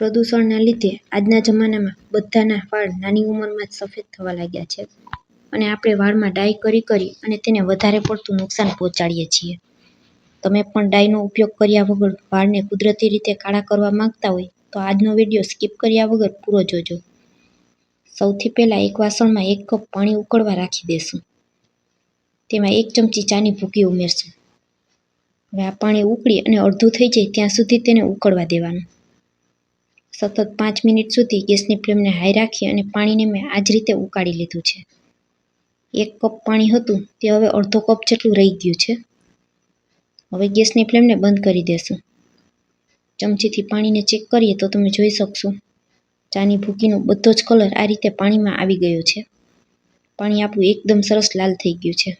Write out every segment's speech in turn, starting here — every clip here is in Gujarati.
પ્રદૂષણના લીધે આજના જમાનામાં બધાના વાળ નાની ઉંમરમાં જ સફેદ થવા લાગ્યા છે. અને આપણે વાળમાં ડાય કરી કરી અને તેને વધારે પડતું નુકસાન પહોંચાડીએ છીએ. તમે પણ ડાયનો ઉપયોગ કર્યા વગર વાળને કુદરતી રીતે કાળા કરવા માંગતા હોય તો આજનો વીડિયો સ્કીપ કર્યા વગર પૂરો જોજો. સૌથી પહેલાં એક વાસણમાં એક કપ પાણી ઉકળવા રાખી દેશું. તેમાં એક ચમચી ચાની ભૂકી ઉમેરશું. હવે આ પાણી ઉકળી અને અડધું થઈ જાય ત્યાં સુધી તેને ઉકળવા દેવાનું. સતત પાંચ મિનિટ સુધી ગેસની ફ્લેમને હાઈ રાખી અને પાણીને મેં આ જ રીતે ઉકાળી લીધું છે. એક કપ પાણી હતું, તે હવે અડધો કપ જેટલું રહી ગયું છે. હવે ગેસની ફ્લેમને બંધ કરી દેશું. ચમચીથી પાણીને ચેક કરીએ તો તમે જોઈ શકશો. ચાની ભૂકીનો બધો જ કલર આ રીતે પાણીમાં આવી ગયો છે. પાણી આપણું એકદમ સરસ લાલ થઈ ગયું છે.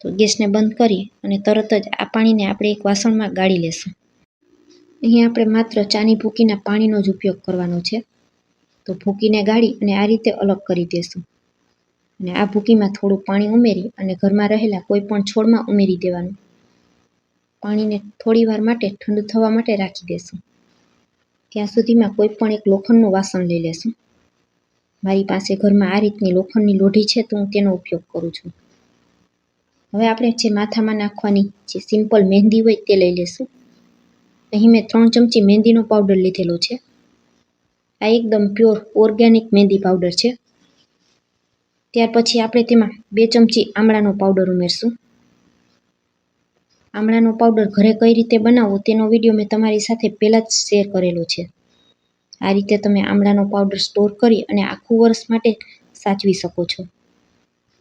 તો ગેસને બંધ કરી અને તરત જ આ પાણીને આપણે એક વાસણમાં ગાળી લેશું. અહીં આપણે માત્ર ચાની ભૂકીના પાણીનો જ ઉપયોગ કરવાનો છે. તો ભૂકીને ગાળી અને આ રીતે અલગ કરી દેશું. અને આ ભૂકીમાં થોડું પાણી ઉમેરી અને ઘરમાં રહેલા કોઈ પણ છોડમાં ઉમેરી દેવાનું. પાણીને થોડી વાર માટે ઠંડુ થવા માટે રાખી દેશું. ત્યાં સુધીમાં કોઈ પણ એક લોખંડનું વાસણ લઈ લેશું. મારી પાસે ઘરમાં આ રીતની લોખંડની લોઢી છે તો હું તેનો ઉપયોગ કરું છું. હવે આપણે જે માથામાં નાખવાની જે સિમ્પલ મહેંદી હોય તે લઈ લેશું. અહીં મેં ત્રણ ચમચી મહેંદીનો પાવડર લીધેલો છે. આ એકદમ પ્યોર ઓર્ગેનિક મહેંદી પાવડર છે. ત્યાર પછી આપણે તેમાં બે ચમચી આમળાનો પાવડર ઉમેરશું. આમળાનો પાવડર ઘરે કઈ રીતે બનાવવો તેનો વીડિયો મેં તમારી સાથે પહેલાં જ શેર કરેલો છે. આ રીતે તમે આમળાનો પાવડર સ્ટોર કરી અને આખું વર્ષ માટે સાચવી શકો છો.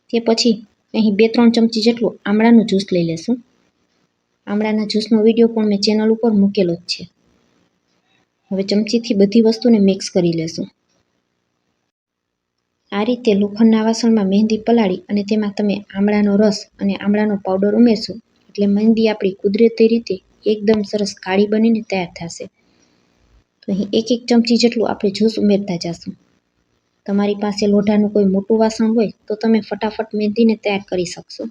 તે પછી અહીં બે ત્રણ ચમચી જેટલું આમળાનું જ્યુસ લઈ લેશું. આમળાના જ્યુસનો વીડિયો પણ મેં ચેનલ ઉપર મૂકેલો જ છે. હવે ચમચીથી બધી વસ્તુને મિક્સ કરી લેશું. આ રીતે લોખંડના વાસણમાં મહેંદી પલાળી અને તેમાં તમે આમળાનો રસ અને આમળાનો પાવડર ઉમેરશો એટલે મહેંદી આપણી કુદરતી રીતે એકદમ સરસ કાળી બનીને તૈયાર થશે. તો અહીં એક એક ચમચી જેટલું આપણે જ્યુસ ઉમેરતા જશું. તમારી પાસે લોઢાનું કોઈ મોટું વાસણ હોય તો તમે ફટાફટ મહેંદીને તૈયાર કરી શકશો.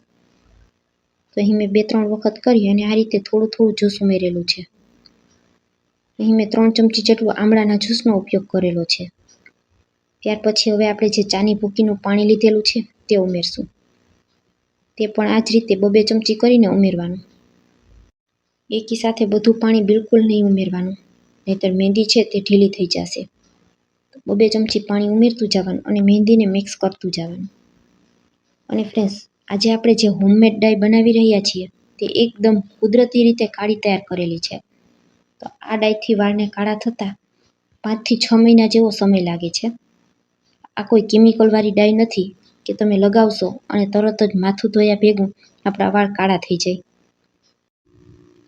તો અહીં મેં બે, ત્રણ વખત કરી અને આ રીતે થોડું થોડું જ્યુસ ઉમેરેલું છે. અહીં મેં ત્રણ ચમચી જેટલું આમળાના જ્યુસનો ઉપયોગ કરેલો છે. ત્યાર પછી હવે આપણે જે ચાની ભૂકીનું પાણી લીધેલું છે, તે ઉમેરશું. તે પણ આ જ રીતે બબે ચમચી કરીને ઉમેરવાનું. એકી સાથે બધું પાણી બિલકુલ નહીં ઉમેરવાનું, નહીંતર મહેંદી છે તે ઢીલી થઈ જશે. બબે ચમચી પાણી ઉમેરતું જવાનું અને મહેંદીને મિક્સ કરતું જવાનું. અને ફ્રેન્ડ્સ આજે આપણે જે હોમમેડ ડાય બનાવી રહ્યા છીએ, તે એકદમ કુદરતી રીતે કાળી તૈયાર કરેલી છે. તો આ ડાયથી વાળને કાળા થતાં પાંચથી છ મહિના જેવો સમય લાગે છે. આ કોઈ કેમિકલવાળી ડાય નથી કે તમે લગાવશો અને તરત જ માથું ધોયા ભેગું આપણા વાળ કાળા થઈ જાય.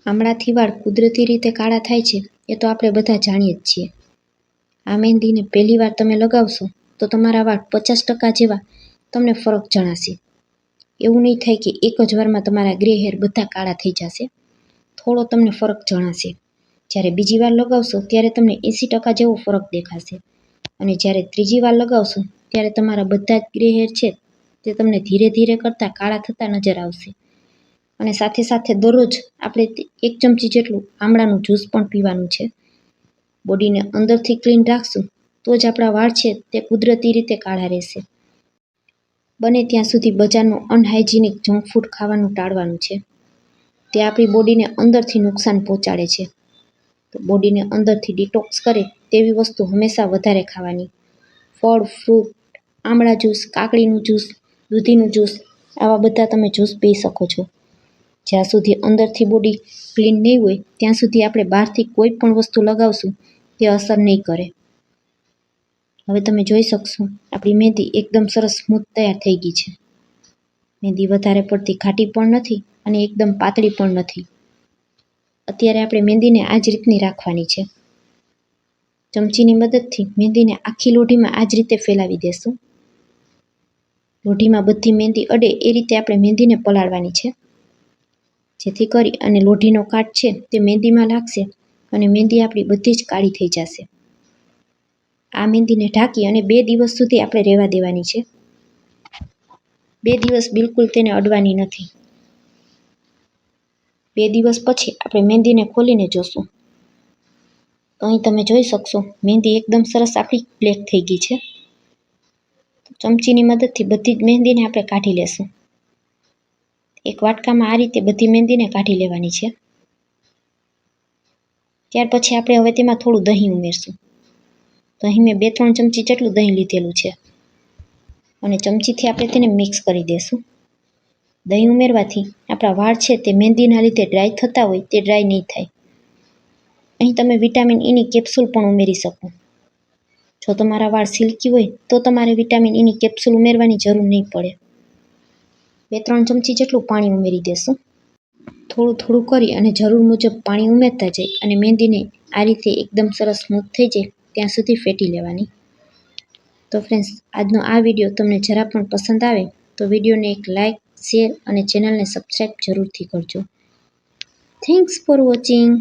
આમળાથી વાળ કુદરતી રીતે કાળા થાય છે, એ તો આપણે બધા જાણીએ જ છીએ. આ મહેંદીને પહેલી વાર તમે લગાવશો, તો તમારા વાળ પચાસ ટકા જેવા તમને ફરક જણાશે. એવું નહીં થાય કે એક જ વારમાં તમારા ગ્રે હેર બધા કાળા થઈ જશે. થોડો તમને ફરક જણાશે. જ્યારે બીજી વાર લગાવશો ત્યારે તમને એંસી ટકા જેવો ફરક દેખાશે. અને જ્યારે ત્રીજી વાર લગાવશો ત્યારે તમારા બધા જ ગ્રે હેર છે તે તમને ધીરે ધીરે કરતાં કાળા થતા નજર આવશે. અને સાથે સાથે દરરોજ આપણે એક ચમચી જેટલું આમળાનું જ્યુસ પણ પીવાનું છે. બોડીને અંદરથી ક્લીન રાખશું તો જ આપણા વાળ છે તે કુદરતી રીતે કાળા રહેશે. બને ત્યાં સુધી બજારનું અનહાઇજેનિક જંક ફૂડ ખાવાનું ટાળવાનું છે. તે આપણી બોડીને અંદરથી નુકસાન પહોંચાડે છે. તો બોડીને અંદરથી ડિટોક્સ કરે તેવી વસ્તુ હંમેશા વધારે ખાવાની. ફળ ફ્રૂટ આમળા જ્યુસ કાકડીનું જ્યુસ દૂધીનું જ્યુસ આવા બધા તમે જ્યુસ પી શકો છો. જ્યાં સુધી અંદરથી બોડી ક્લીન નહીં હોય, ત્યાં સુધી આપણે બહારથી કોઈ પણ વસ્તુ લગાવશું, તે અસર નહીં કરે. હવે તમે જોઈ શકશો, આપણી મહેંદી એકદમ સરસ સ્મૂથ તૈયાર થઈ ગઈ છે. મહેંદી વધારે પડતી ઘાટી પણ નથી અને એકદમ પાતળી પણ નથી. અત્યારે આપણે મહેંદીને આ જ રીતની રાખવાની છે. ચમચીની મદદથી મહેંદીને આખી લોઢીમાં આ જ રીતે ફેલાવી દેશું. લોઢીમાં બધી મહેંદી અડે એ રીતે આપણે મહેંદીને પલાળવાની છે. જેથી કરી અને લોઢીનો કાટ છે તે મહેંદીમાં લાગશે અને મહેંદી આપણી બધી જ કાળી થઈ જશે. આ મહેંદીને ઢાંકી અને બે દિવસ સુધી આપણે રહેવા દેવાની છે. બે દિવસ બિલકુલ તેને અડવાની નથી. બે દિવસ પછી આપણે મહેંદીને ખોલીને જોશું. અહીં તમે જોઈ શકશો મહેંદી એકદમ સરસ આપણી બ્લેક થઈ ગઈ છે. ચમચીની મદદથી બધી જ મહેંદીને આપણે કાઢી લેશું. એક વાટકામાં આ રીતે બધી મહેંદીને કાઢી લેવાની છે. ત્યાર પછી આપણે હવે તેમાં થોડું દહીં ઉમેરશું. તો અહીં મેં બે ત્રણ ચમચી જેટલું દહીં લીધેલું છે. અને ચમચીથી આપણે તેને મિક્સ કરી દઈશું દહીં ઉમેરવાથી આપણા વાળ છે તે મહેંદીના લીધે ડ્રાય થતા હોય તે ડ્રાય નહીં થાય. અહીં તમે વિટામિન ઈની કેપ્સ્યુલ પણ ઉમેરી શકો. જો તમારા વાળ સિલ્કી હોય તો તમારે વિટામિન ઈની કેપ્સ્યુલ ઉમેરવાની જરૂર નહીં પડે. બે ત્રણ ચમચી જેટલું પાણી ઉમેરી દેશું. થોડું થોડું કરી અને જરૂર મુજબ પાણી ઉમેરતા જઈ અને મહેંદીને આ રીતે એકદમ સરસ સ્મૂથ થઈ જાય ત્યાં સુધી ફેટી લેવાની. તો ફ્રેન્ડ્સ આજનો આ વીડિયો તમને જરા પણ પસંદ આવે તો વિડીયોને એક લાઇક શેર અને ચેનલને સબસ્ક્રાઈબ જરૂરથી કરજો. Thanks for watching